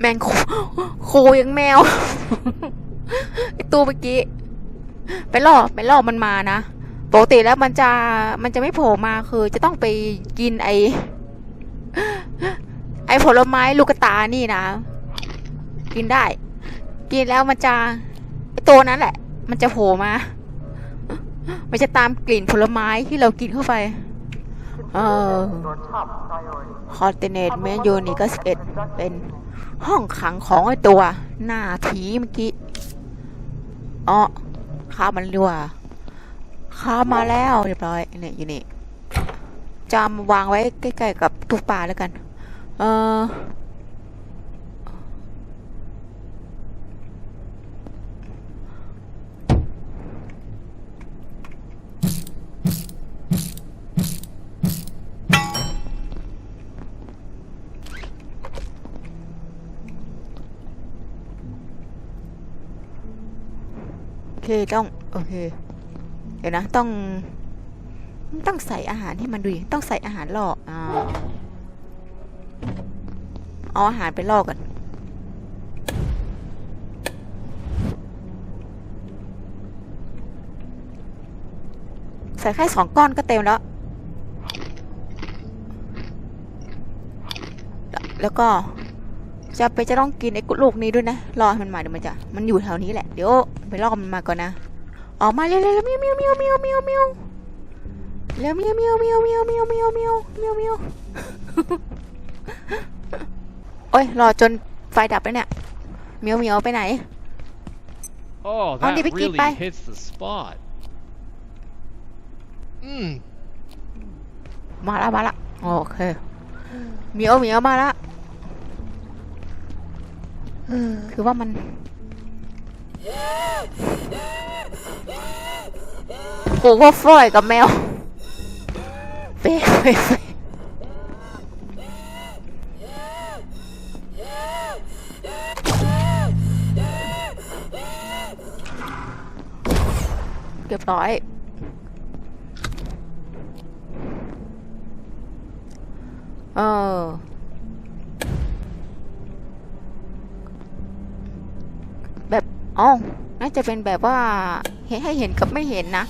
แมงโคโคยังแมวไอตัวเมื่อกี้ ไปล่อไปล่อมันมานะปกติแล้วมันจะมันจะไม่โผล่มาคือจะต้องไปกินไอไอผลไม้ลูกตานี่นะ กินได้ กินแล้วมันจะไอตัวนั้นแหละ มันจะโผล่มา มันจะตามกลิ่นผลไม้ที่เรากินเข้าไป เออคอนเทนเนตเมนยูนี่ก็สิบเอ็ดเป็นห้องขังของไอตัว หน้าผีเมื่อกี้อ๋อข้ามันรัวข้ามาแล้วเรียบร้อยเนี่ยอยู่นี่จำวางไว้ใกล้ๆกับตู้ปลาแล้วกัน เออ เคต้องโอเค เดี๋ยวนะต้อง ต้องใส่อาหารให้มันดูต้องใส่อาหารล่ออ่าเอาอาหารไปล่อกันใส่แค่สองก้อนก็เต็มแล้ว แล้วก็ จะไปจะต้องกินไอ้ลูกนี้ด้วยนะ รอมันมาเดี๋ยวมันจะ มันอยู่แถวนี้แหละ เดี๋ยวไปล่อมันมาก่อนนะ ออกมาเร็วๆเมียวเมียวเมียวเมียวเมียวเมียวเร็วเมียวเมียวเมียวเมียวเมียวเมียวเมียวเมียวเมียวโอ้ยรอจนไฟดับแล้วเนี่ย เมียวเมียวไปไหน Oh, Oh, that di ba really hits the spot. Mm. มาละมาละโอเคเมียวเมียวมาละ คือว่ามัน โอ้ว่าฟลอยกับแมวเป๊ะเป๊ะเป๊ะเรียบร้อย เออ แบบ อ๋อน่าจะเป็นแบบว่า เห็นให้เห็นกับไม่เห็นนะ